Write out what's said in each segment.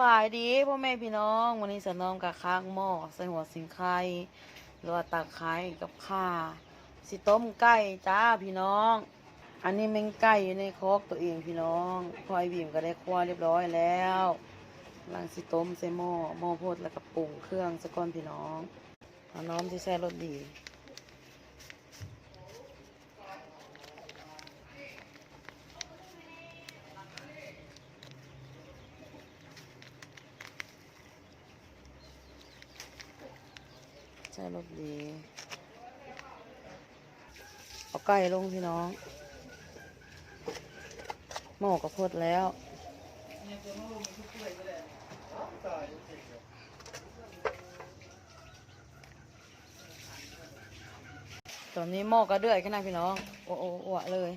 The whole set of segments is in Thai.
บายดีพ่อแม่พี่น้องวันนี้สนอมกับค้างหม้อใส่หัวสิงไข่หรือว่าตาไคร้กับข่าสิต้มไก่จ้าพี่น้อง อันนี้แมงไก่อยู่ในคอกตัวเองพี่น้องพอไอบีมก็ได้คั่วเรียบร้อยแล้วลังสิต้มใส่หม้อหม้อโพดแล้วก็ปรุงเครื่องสะก้อนพี่น้องน้อมที่แซ่รสดี ใช่รสดี เอา ไก่ลงพี่น้อง หม้อก็พดแล้ว ตอนนี้หม้อก็เดือดขนาดพี่น้อง โอ้โอ้อวะเลย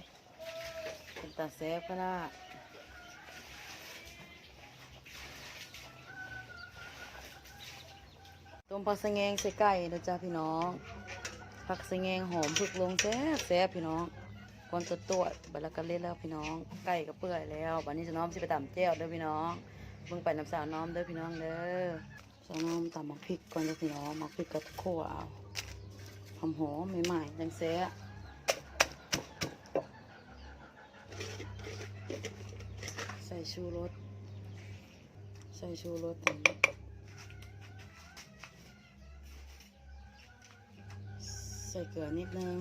เป็นตาแซฟขนาดต้มผักสะแงงใส่ไก่นะจ๊ะพี่น้อง ผักสะแงงหอมพึกลงแซ่บแซ่บพี่น้องคนตัวตัวบัล้วก็เล่นแล้วพี่น้องไก่ก็เปื่อยแล้วบัดนี้จะน้อมสิไปตำแจ้วเด้อพี่น้องเบิ่งไปน้ำสาวน้อมเด้อพี่น้องเด้อสาวน้อมตำหมักพริกก่อนเด้อพี่น้องหมักพริกกับขั่วเอาหอมหอมใหม่ๆจังแซ่บใส่ชูรสใส่ชูรสตร ใส่เกลือนิดนึง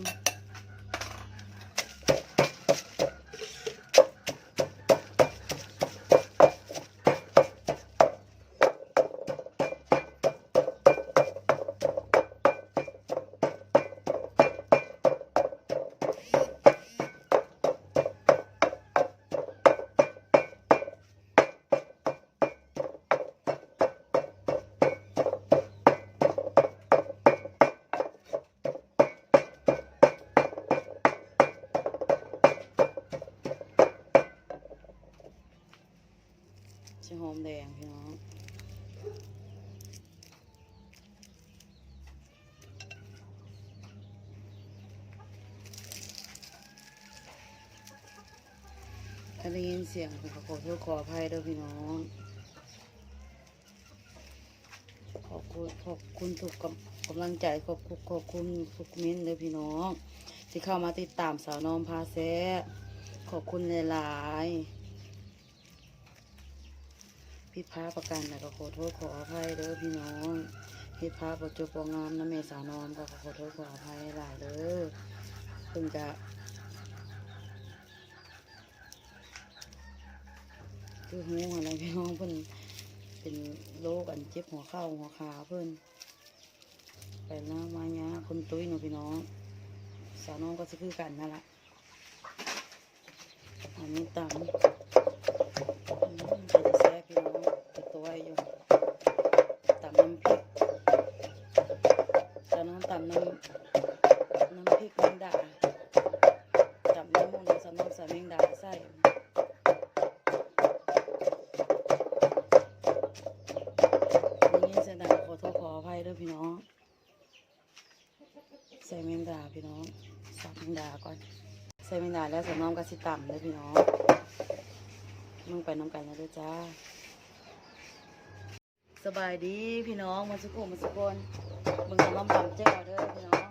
ถ้าได้ยินเสียงขอโทษขออภัยด้วยพี่น้อง ขอบคุณขอบคุณทุกกำกำลังใจขอบคุณขอบคุณทุกเม้นเลยพี่น้อง ที่เข้ามาติดตามสาวน้อมพาแซขอบคุณหลายๆผิดพาประกันนะก็ขอโทษขออภัยเด้อพี่น้องผิดพาประจบประงามนะเมสาวนอมก็ขอโทษขออภัยหลายเด้อเพิ่งจะ คือหูอะไรพี่น้องเพิ่นเป็นโรคอันเจ็บหัวเข่าหัวขาเพิ่นไปแล้วมาเนี้ยคนตุ้ยเนาะพี่น้อง สาวน้องก็จะคือกันนั่นแหละอันนี้ตำอืมจะแซ่บพี่น้องจะตัวอยู่ตำน้ำพริก ใส่แมงดาพี่น้องสับแมงดาก่อน ใส่แมงดาแล้วใส่น้องกระสิต่ำเลยพี่น้องมึงไปน้ำกันแล้วด้วยจ้า สบายดีพี่น้องมาสุกุมาสุกนมึงกำลังตำแจ้วเด้อพี่น้อง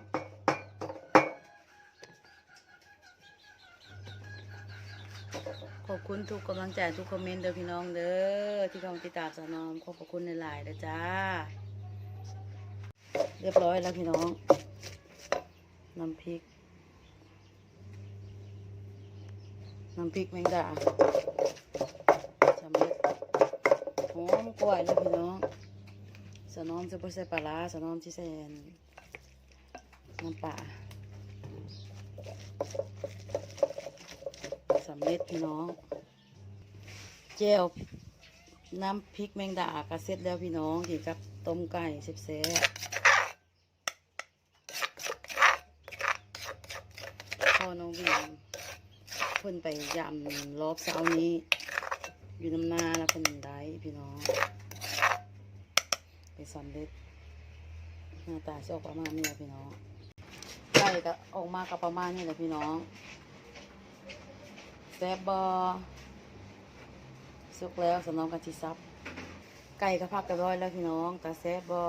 ขอบคุณทุกกำลังใจทุกคอมเมนต์เด้อพี่น้องเด้อที่เข้ามาติดตามสาวนอมขอบคุณในหลายๆเด้อจ้า เรียบร้อยแล้วพี่น้อง น้ำพริก น้ำพริกแมงดาสำเร็จหอมกล้วยเลยพี่น้องสนอมจะไปใส่ปลาร้าสนอมที่ใส่น้ำปลาสำเร็จพี่น้องเจลน้ำพริกแมงดากระเซ็ตแล้วพี่น้องกินกับต้มไก่เซ่บๆพ่อ น้องวิมเพิ่นไปยำรอบเช้านี้ อยู่น้ำหน้าแล้วเป็นได้พี่น้อง ไปสำเร็จหน้าตาจะออกประมาณนี้แหละพี่น้องไก่ก็ออกมากับประมาณนี้แหละพี่น้องแซบบอสุกแล้วสำหรับกะทิซับ ไก่กระพักกระร้อยแล้วพี่น้องตาแซบบอ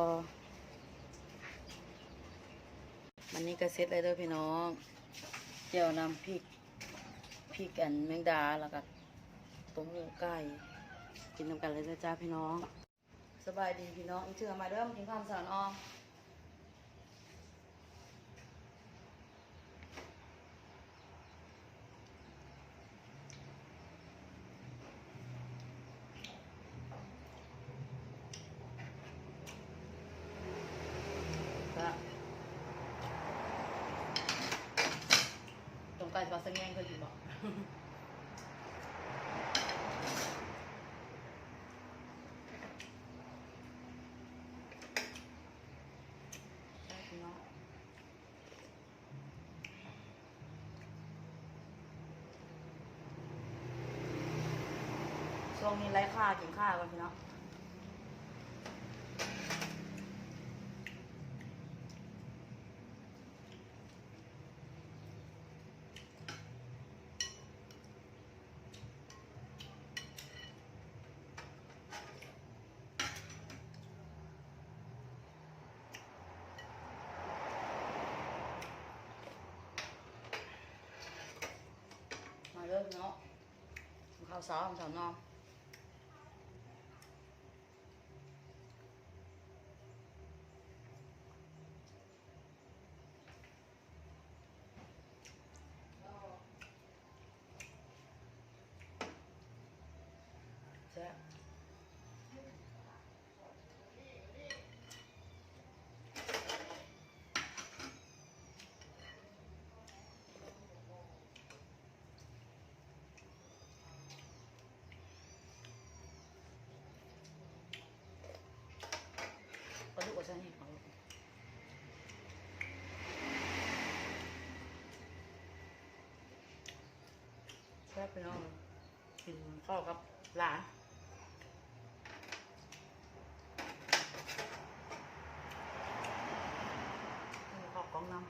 มันนี้ก็เสร็จเลยเด้อพี่น้อง จียวนำพริกพริกอันแมงดาแล้วก็ต้มไก่กินนำกันเลยนะจ้าพี่น้อง สบายดีพี่น้องอีเชื่อมาเริ่มกินข้าวสารออม ปลาสังแงงเคยกินบอกช่วงนี้ไร้ค่ากินข้าวกันพี่น้อง มาเริ่มเนาะกินข้าวเช้าของสาวนอมแซ่บปลาดุกว่าใช่นี่ของ แซ่บพี่น้องกินข้าวกับหลานขอบกองน้ำ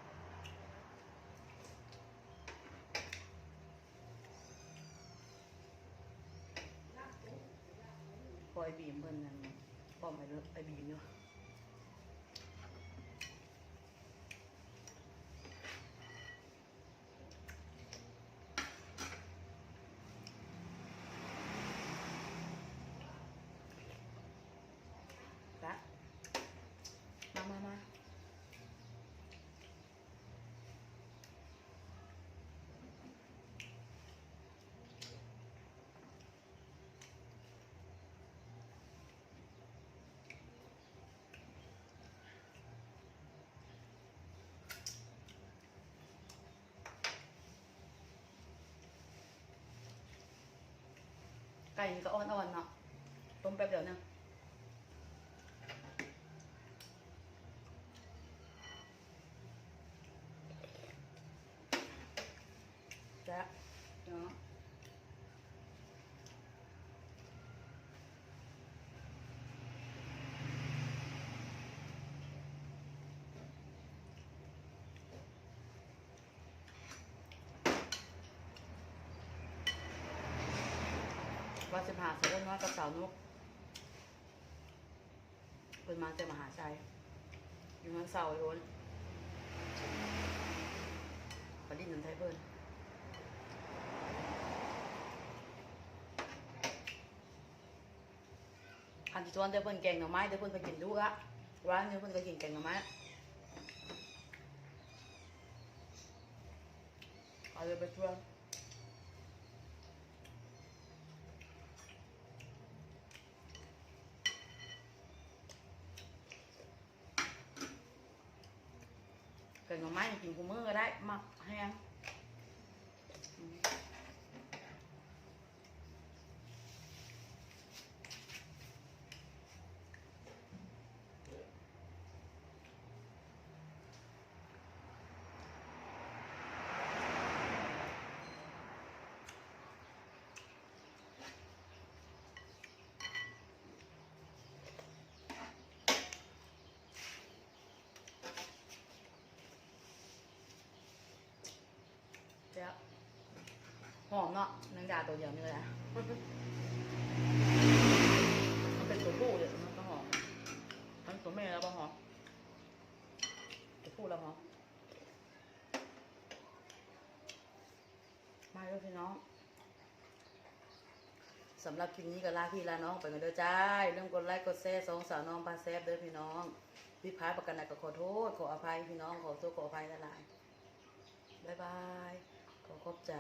ปล่อยบีมเพิ่นนั่นป้อมไอ้เลิกไอ้บีมอยู่ละมามามา ไก่นี่ก็อ่อนๆเนาะต้มแป๊บเดียวนึงจะเนาะ ว่าจะพาสด็จน้อยกับสาวนุกเป็นมาแต่มหาชัยอยู่เมืองเสาอ้โอนปดินนันไทยเพิ่นคันที่ชวนเดี๋ยวเพิ่นแกงหน่อไม้เดี๋ยวเพิ่นก็กินดูละร้านเดี๋ยวเพิ่นก็กินแกงหน่อไม้เอาเลยไปชวน เกิดหน่อไม้กินกูมือก็ได้มักแห้ง หอมเนาะนังยาตัวเดียวนี่เลยอะมันเป็นตัวผู้เดี๋ยวมันก็หอมมันตัวแม่แล้วก็หอมตัวผู้แล้วหอมมาด้วยพี่น้องสำหรับคลิปนี้ก็ลาพี่ลาน้องไปกันเด้อจ้าเรื่องกดไลค์กดแชร์สองสาวน้องพาแซฟเด้อพี่น้องพี่พายประกันไหนก็ขอโทษ ขออภัยพี่น้องขอโทษขออภัยละลายบ๊ายบายขอขอบใจ